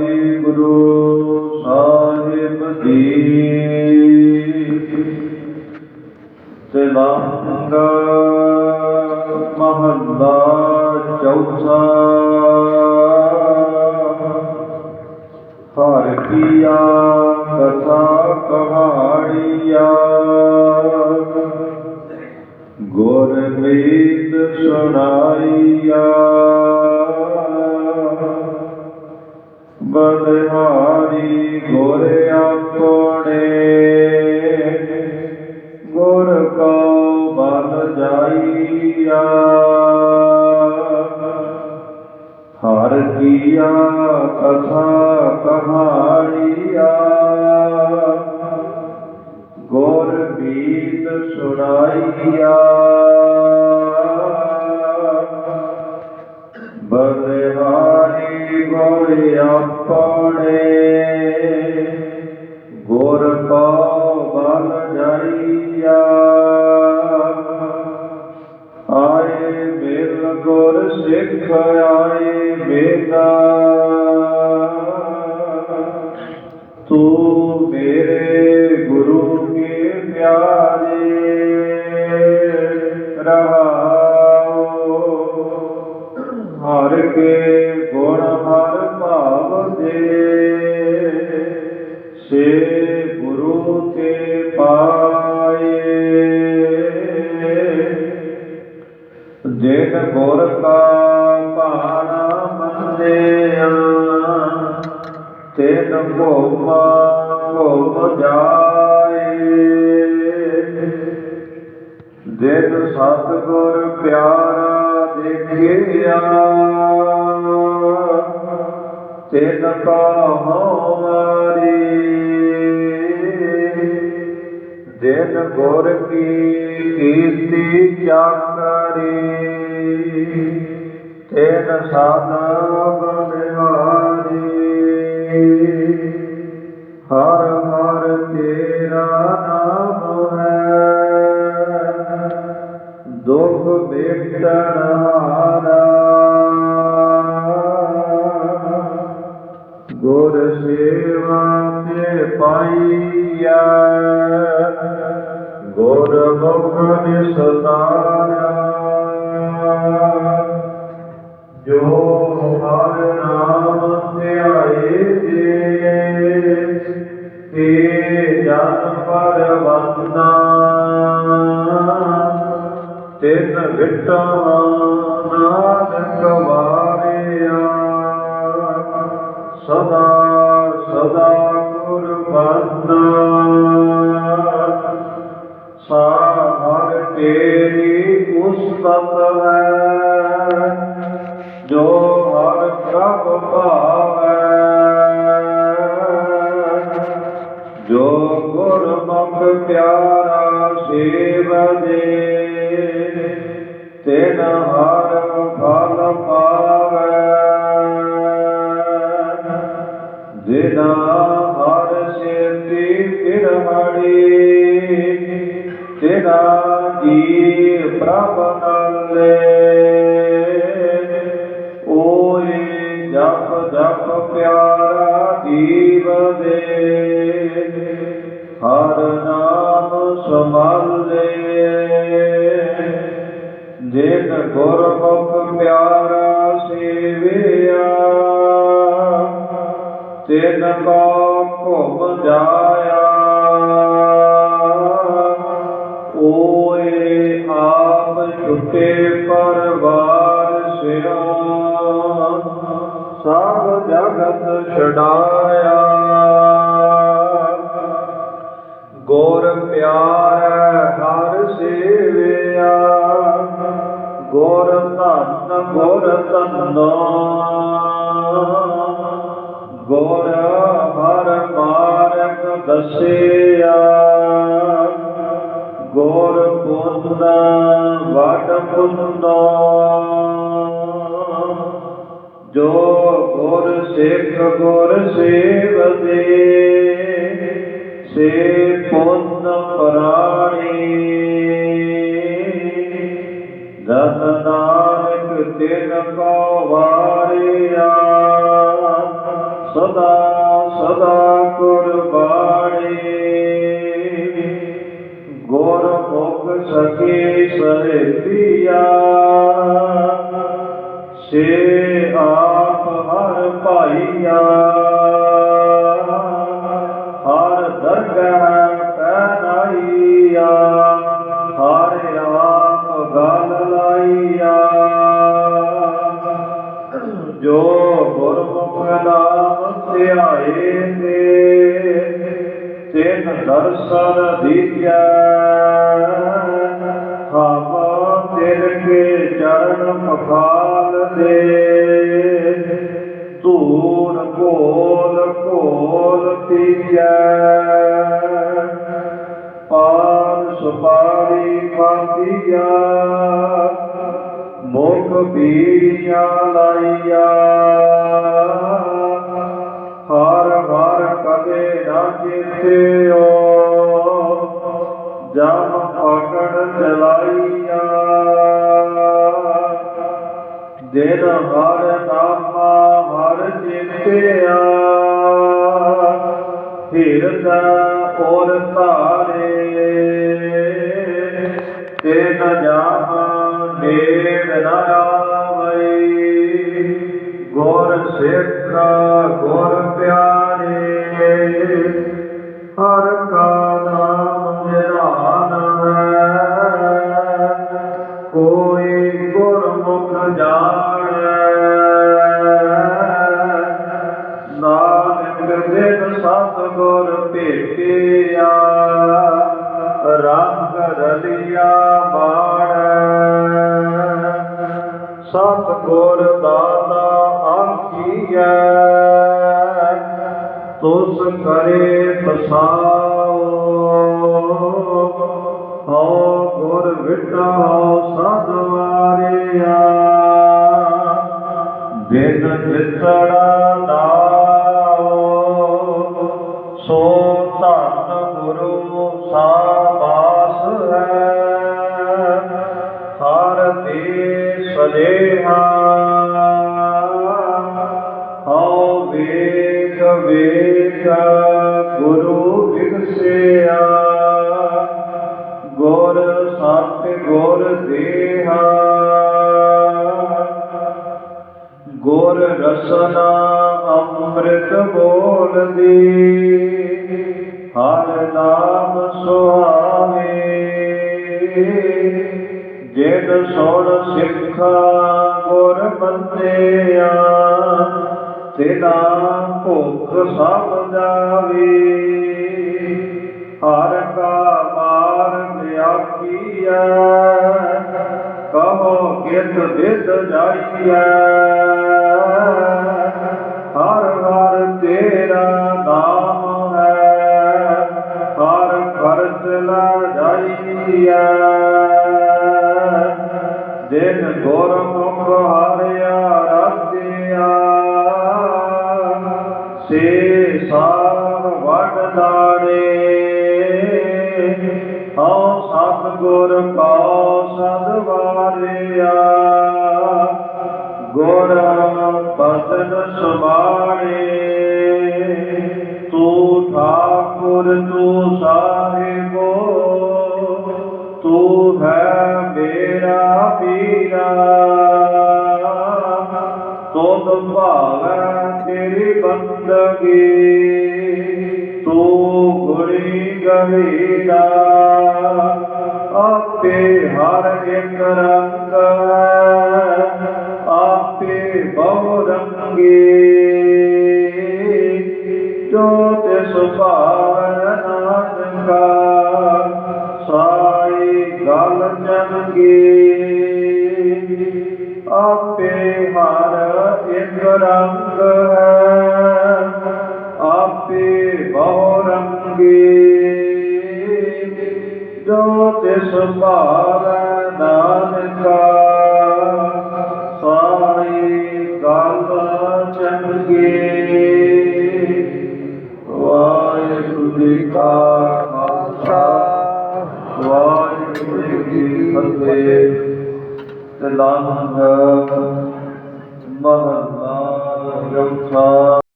ਵਾਹਿਗੁਰੂ ਸਾਹਿਬ ਜੀ। ਤਿਲੰਗ ਮਹੱਲਾ ਚੌਥਾ। ਹਰ ਕੀਆ ਕਥਾ ਕਹਾਣੀਆ। ਗੁਰ ਵੇਦ ਬਲ ਜਾਈਆ। ਹਰ ਕੀਆ ਕਥਾ ਕਹਾਣੀਆ। ਗੁਰ ਬੀਤ ਸੁਣਾਈਆ। ਬਲਿਹਾਰੀ ਪਾਏ। ਜਿਨ ਗੁਰ ਕਾ ਭਾਣਾ ਮੰਨਿਆ, ਤਿਨ ਭੋਮਾ ਭੋਮ ਜਾਏ। ਜਿਨ ਸਤਿਗੁਰ ਪਿਆਰਾ ਦੇਖਿਆ, ਤਿਨ ਕਾ ਮਾਰੀ। ਦਿਨ ਗੁਰ ਕੀ ਕੀਰਤੀ ਚਾਕਰੀ। ਤੇਨ ਸਾਦਾ ਗੁਰ ਸੇਵਾ ਤੇ ਪਾਈਆ ਗੁਰ ਮੁਖ ਨਿਸਤਾਰਾ ਜੋ ਹਰ ਨਾਮ ਧਿਆਏ ਜੇ ਤੇ ਜਨ ਪਰ ਵੰਦਨਾ ਤਿਨ ਵਿਟਾ ਤੇਰੀ ਉਸਤਤ ਹੈ ਪਿਆਰਾ ਧਨ ਗੁਰ ਧਨੋ ਗੁਰ ਹਰ ਮਾਰਗ ਦਸਿਆ। ਗੁਰ ਪੁੰਨ ਵਡ ਪੁੰਨੋ। ਜੋ ਗੁਰ ਸਿੱਖ ਗੁਰ ਸੇਵਦੇ ਸੇ ਪੁੰਨ ਤਿਨ ਕੋ ਵਾਰਿਆ। ਸਦਾ ਸਦਾ ਕੁਰਬਾਨੀ। ਗੁਰ ਮੁਖ ਸਕੇ ਸਹਿਬੀਆ ਸੇ ਆਪ ਹਰ ਭਾਈਆ। ਹਮ ਤਿਲ ਕੇ ਚਰਨ ਪਖਾਲ ਦੇ। ਧੂੜ ਕੋਲ ਕੋਲ ਤੀਜੈ ਪਾਨ ਸੁਪਾਰੀ ਖਾਂਦੀਆ ਮੁਖ ਪੀੜੀਆਂ ਲਾਈਆ। ਦਿਨ ਹਰ ਨਾਮਾ ਹਰ ਚੇਤਿਆ ਹਿਰਦਾ ਔਰ ਧਾਰੇ ਤੇ ਨ ਜਾਮ ਸਤਿਗੁਰ ਦਾਤਾ ਆਖੀਐ ਤੁਸ ਕਰੇ ਬਸਾਓ ਹਉ ਗੁਰ ਵਿਟਾਓ ਸਦਵਾਰਿਆ ਦਿਨ ਵਿਸੜਾ ਨਾਓ ਵੇਗ ਗੁਰੂ ਵਿਗਸਿਆ ਗੁਰ ਸਤ ਗੁਰ ਦੇਹਾ। ਗੁਰ ਰਸਨਾ, ਅੰਮ੍ਰਿਤ ਬੋਲਦੀ। ਹਰ ਨਾਮ ਸੁਹਾਵੇ। ਜਿਨ ਸੁਣ ਸਿੱਖਾ, ਗੁਰ ਬੰਦਿਆ ਤਿਨਾ ਭੁਖ ਸਭ ਜਾਵੇ ਹਰ ਕਾ ਮਾਰਗ ਆਖੀਐ ਕਹੋ ਕਿਤ ਵਿਦ ਜਾਈਐ। ਸਤਿਗੁਰ ਕਉ ਸਦਵਾਰਿਆ ਗੁਰ ਬਦਨ ਸੁਬਾਣੇ ਤੂੰ ਠਾਕੁਰ, ਤੂੰ ਸਾਹਿਬੋ। ਤੂੰ ਹੈ ਮੇਰਾ ਪੀਰਾ। ਤੁਧ ਭਾਵੈ ਤੇਰੀ ਬੰਦਗੀ। ਤੂੰ ਗੁਣੀ ਗਹੀਰਾ ਆਪੇ ਹਰ ਇੱਕ ਰੰਗ ਆਪੇ ਬਹੁ ਰੰਗੀ। ਜੋ ਤਿਸ ਭਾਵੈ ਨਾਨਕਾ, ਸਾਈ ਗਲ ਚੰਗੀ। ਆਪੇ ਹਰ ਇੱਕ ਰੰਗ ਹੈ ਜੋ ਨਾਨਕਾ, ਸਾਈ ਗਲ ਚੰਗੇ। ਵਾਹਿਗੁਰੂ ਜੀ ਕਾ ਖਾਲਸਾ, ਵਾਹਿਗੁਰੂ ਜੀ ਕੀ ਫਤਿਹ। ਤਲਾਨੰਦ ਮਹਲਾ